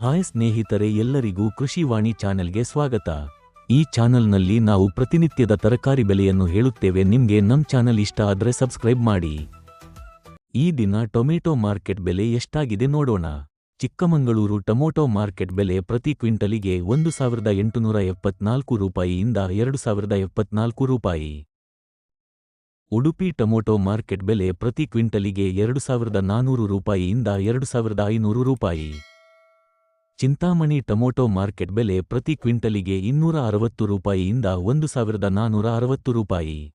Hi ಸ್ನೇಹಿತರೆ ಎಲ್ಲರಿಗೂ ಕೃಷಿವಾಣಿ ಚಾನೆಲ್ಗೆ ಸ್ವಾಗತ. ಈ ಚಾನೆಲ್ನಲ್ಲಿ ನಾವು ಪ್ರತಿನಿತ್ಯದ ತರಕಾರಿ ಬೆಲೆಯನ್ನು ಹೇಳುತ್ತೇವೆ. ನಿಮ್ಗೆ ನಮ್ ಚಾನೆಲ್ ಇಷ್ಟ ಆದ್ರೆ ಸಬ್ಸ್ಕ್ರೈಬ್ ಮಾಡಿ. ಈ ದಿನ ಟೊಮೆಟೊ ಮಾರ್ಕೆಟ್ ಬೆಲೆ ಎಷ್ಟಾಗಿದೆ ನೋಡೋಣ. ಚಿಕ್ಕಮಗಳೂರು ಟೊಮೊಟೊ ಮಾರ್ಕೆಟ್ ಬೆಲೆ ಪ್ರತಿ ಕ್ವಿಂಟಲಿಗೆ ಒಂದು ಸಾವಿರದ ಎಂಟುನೂರ ಎಪ್ಪತ್ನಾಲ್ಕು ರೂಪಾಯಿಯಿಂದ ಎರಡು ಸಾವಿರದ ಎಪ್ಪತ್ನಾಲ್ಕು ರೂಪಾಯಿ. ಉಡುಪಿ ಟೊಮೊಟೊ ಮಾರ್ಕೆಟ್ ಬೆಲೆ ಪ್ರತಿ ಕ್ವಿಂಟಲಿಗೆ ಎರಡು ಸಾವಿರದ ನಾನೂರು ರೂಪಾಯಿಯಿಂದ ಎರಡು ಸಾವಿರದ ಐನೂರು ರೂಪಾಯಿ. ಚಿಂತಾಮಣಿ ಟೊಮೊಟೊ ಮಾರ್ಕೆಟ್ ಬೆಲೆ ಪ್ರತಿ ಕ್ವಿಂಟಲಿಗೆ ಇನ್ನೂರ ಅರವತ್ತು ರೂಪಾಯಿಯಿಂದ ಒಂದು ಸಾವಿರದ ನಾನೂರ ಅರವತ್ತು ರೂಪಾಯಿ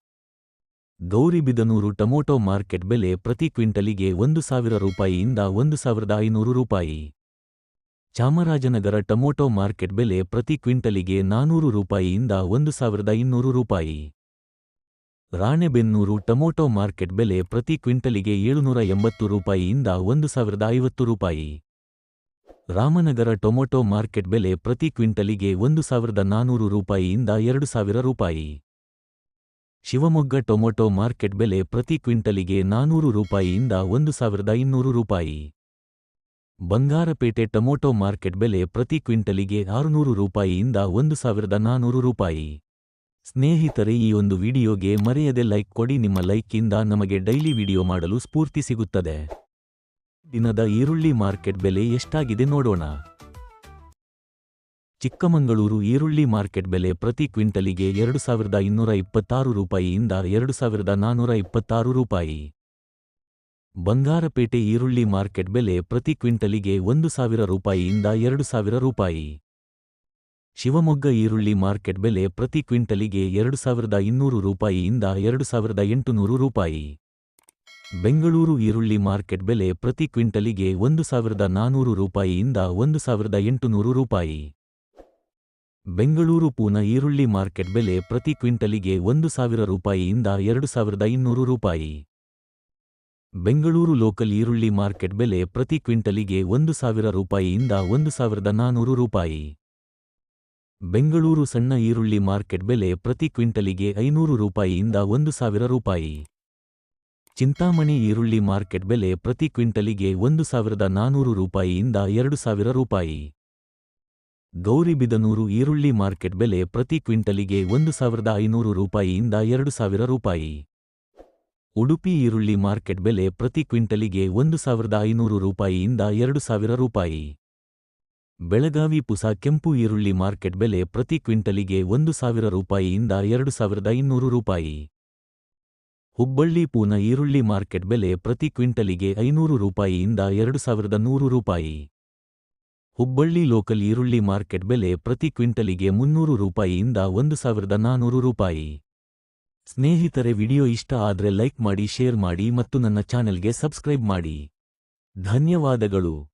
ಗೌರಿಬಿದನೂರು ಟೊಮೊಟೊ ಮಾರ್ಕೆಟ್ ಬೆಲೆ ಪ್ರತಿ ಕ್ವಿಂಟಲಿಗೆ ಒಂದು ಸಾವಿರ ರೂಪಾಯಿಯಿಂದ ಒಂದು ಸಾವಿರದ ಐನೂರು ರೂಪಾಯಿ. ಚಾಮರಾಜನಗರ ಟೊಮೊಟೊ ಮಾರ್ಕೆಟ್ ಬೆಲೆ ಪ್ರತಿ ಕ್ವಿಂಟಲಿಗೆ ನಾನೂರು ರೂಪಾಯಿಯಿಂದ ಒಂದು ಸಾವಿರದ ಇನ್ನೂರು ರೂಪಾಯಿ. ರಾಣೆಬೆನ್ನೂರು ಟೊಮೊಟೊ ಮಾರ್ಕೆಟ್ ಬೆಲೆ ಪ್ರತಿ ಕ್ವಿಂಟಲಿಗೆ ಏಳುನೂರ ಎಂಬತ್ತು ರೂಪಾಯಿಯಿಂದ ಒಂದು ಸಾವಿರದ ಐವತ್ತು ರೂಪಾಯಿ. ರಾಮನಗರ ಟೊಮೊಟೊ ಮಾರ್ಕೆಟ್ ಬೆಲೆ ಪ್ರತಿ ಕ್ವಿಂಟಲಿಗೆ ಒಂದು ಸಾವಿರದ ನಾನೂರು ರೂಪಾಯಿಯಿಂದ ಎರಡು ಸಾವಿರ ರೂಪಾಯಿ. ಶಿವಮೊಗ್ಗ ಟೊಮೊಟೊ ಮಾರ್ಕೆಟ್ ಬೆಲೆ ಪ್ರತಿ ಕ್ವಿಂಟಲಿಗೆ ನಾನೂರು ರೂಪಾಯಿಯಿಂದ ಒಂದು ಸಾವಿರದ ಇನ್ನೂರು ರೂಪಾಯಿ. ಬಂಗಾರಪೇಟೆ ಟೊಮೊಟೊ ಮಾರ್ಕೆಟ್ ಬೆಲೆ ಪ್ರತಿ ಕ್ವಿಂಟಲಿಗೆ ಆರುನೂರು ರೂಪಾಯಿಯಿಂದ ಒಂದು ಸಾವಿರದ ನಾನೂರು ರೂಪಾಯಿ. ಸ್ನೇಹಿತರೆ, ಈ ಒಂದು ವಿಡಿಯೋಗೆ ಮರೆಯದೆ ಲೈಕ್ ಕೊಡಿ. ನಿಮ್ಮ ಲೈಕ್ಕಿಂದ ನಮಗೆ ಡೈಲಿ ವಿಡಿಯೋ ಮಾಡಲು ಸ್ಫೂರ್ತಿ ಸಿಗುತ್ತದೆ. ದಿನದ ಈರುಳ್ಳಿ ಮಾರ್ಕೆಟ್ ಬೆಲೆ ಎಷ್ಟಾಗಿದೆ ನೋಡೋಣ. ಚಿಕ್ಕಮಗಳೂರು ಈರುಳ್ಳಿ ಮಾರ್ಕೆಟ್ ಬೆಲೆ ಪ್ರತಿ ಕ್ವಿಂಟಲಿಗೆ ಎರಡು ಸಾವಿರದ ಇನ್ನೂರ ಇಪ್ಪತ್ತಾರು ರೂಪಾಯಿಯಿಂದ ಎರಡು ಸಾವಿರದ ನಾನ್ನೂರ ಇಪ್ಪತ್ತಾರು ರೂಪಾಯಿ. ಬಂಗಾರಪೇಟೆ ಈರುಳ್ಳಿ ಮಾರ್ಕೆಟ್ ಬೆಲೆ ಪ್ರತಿ ಕ್ವಿಂಟಲಿಗೆ ಒಂದು ಸಾವಿರ ರೂಪಾಯಿಯಿಂದ ಎರಡು ಸಾವಿರ ರೂಪಾಯಿ. ಶಿವಮೊಗ್ಗ ಈರುಳ್ಳಿ ಮಾರ್ಕೆಟ್ ಬೆಲೆ ಪ್ರತಿ ಕ್ವಿಂಟಲಿಗೆ ಎರಡು ಸಾವಿರದ ಇನ್ನೂರು ರೂಪಾಯಿಯಿಂದ ಎರಡು ಸಾವಿರದ ಎಂಟುನೂರು ರೂಪಾಯಿ. ಬೆಂಗಳೂರು ಈರುಳ್ಳಿ ಮಾರ್ಕೆಟ್ ಬೆಲೆ ಪ್ರತಿ ಕ್ವಿಂಟಲಿಗೆ ಒಂದು ಸಾವಿರದ ನಾನೂರು ರೂಪಾಯಿಯಿಂದ ಒಂದು ಸಾವಿರದ ಎಂಟುನೂರು ರೂಪಾಯಿ. ಬೆಂಗಳೂರು ಪೂನ ಈರುಳ್ಳಿ ಮಾರ್ಕೆಟ್ ಬೆಲೆ ಪ್ರತಿ ಕ್ವಿಂಟಲಿಗೆ ಒಂದು ಸಾವಿರ ರೂಪಾಯಿಯಿಂದ ಎರಡು ಸಾವಿರದ ಇನ್ನೂರು ರೂಪಾಯಿ. ಬೆಂಗಳೂರು ಲೋಕಲ್ ಈರುಳ್ಳಿ ಮಾರ್ಕೆಟ್ ಬೆಲೆ ಪ್ರತಿ ಕ್ವಿಂಟಲಿಗೆ ಒಂದು ಸಾವಿರ ರೂಪಾಯಿಯಿಂದ ಒಂದು ಸಾವಿರದ ನಾನೂರು ರೂಪಾಯಿ. ಬೆಂಗಳೂರು ಸಣ್ಣ ಈರುಳ್ಳಿ ಮಾರ್ಕೆಟ್ ಬೆಲೆ ಪ್ರತಿ ಕ್ವಿಂಟಲಿಗೆ ಐನೂರು ರೂಪಾಯಿಯಿಂದ ಒಂದು ಸಾವಿರ ರೂಪಾಯಿ. ಚಿಂತಾಮಣಿ ಈರುಳ್ಳಿ ಮಾರ್ಕೆಟ್ ಬೆಲೆ ಪ್ರತಿ ಕ್ವಿಂಟಲಿಗೆ ಒಂದು ಸಾವಿರದ ನಾನೂರು ರೂಪಾಯಿಯಿಂದ ಎರಡು ಸಾವಿರ ರೂಪಾಯಿ. ಗೌರಿಬಿದನೂರು ಈರುಳ್ಳಿ ಮಾರ್ಕೆಟ್ ಬೆಲೆ ಪ್ರತಿ ಕ್ವಿಂಟಲಿಗೆ ಒಂದು ಸಾವಿರದ ಐನೂರು ರೂಪಾಯಿಯಿಂದ ಎರಡು ಸಾವಿರ ರೂಪಾಯಿ. ಉಡುಪಿ ಈರುಳ್ಳಿ ಮಾರ್ಕೆಟ್ ಬೆಲೆ ಪ್ರತಿ ಕ್ವಿಂಟಲಿಗೆ ಒಂದು ಸಾವಿರದ ಐನೂರು ರೂಪಾಯಿಯಿಂದ ಎರಡು ಸಾವಿರ ರೂಪಾಯಿ. ಬೆಳಗಾವಿ ಪುಸ ಕೆಂಪು ಈರುಳ್ಳಿ ಮಾರ್ಕೆಟ್ ಬೆಲೆ ಪ್ರತಿ ಕ್ವಿಂಟಲಿಗೆ ಒಂದು ಸಾವಿರ ರೂಪಾಯಿಯಿಂದ ಎರಡು ಸಾವಿರದ ಇನ್ನೂರು ರೂಪಾಯಿ. ಹುಬ್ಬಳ್ಳಿ ಪೂನ ಈರುಳ್ಳಿ ಮಾರ್ಕೆಟ್ ಬೆಲೆ ಪ್ರತಿ ಕ್ವಿಂಟಲಿಗೆ ಐನೂರು ರೂಪಾಯಿಯಿಂದ ಎರಡು ಸಾವಿರದ ನೂರು ರೂಪಾಯಿ. ಹುಬ್ಬಳ್ಳಿ ಲೋಕಲ್ ಈರುಳ್ಳಿ ಮಾರ್ಕೆಟ್ ಬೆಲೆ ಪ್ರತಿ ಕ್ವಿಂಟಲಿಗೆ ಮುನ್ನೂರು ರೂಪಾಯಿಯಿಂದ ಒಂದು ಸಾವಿರದ ನಾನೂರು ರೂಪಾಯಿ. ಸ್ನೇಹಿತರೆ, ವಿಡಿಯೋ ಇಷ್ಟ ಆದ್ರೆ ಲೈಕ್ ಮಾಡಿ, ಶೇರ್ ಮಾಡಿ ಮತ್ತು ನನ್ನ ಚಾನೆಲ್ಗೆ ಸಬ್ಸ್ಕ್ರೈಬ್ ಮಾಡಿ. ಧನ್ಯವಾದಗಳು.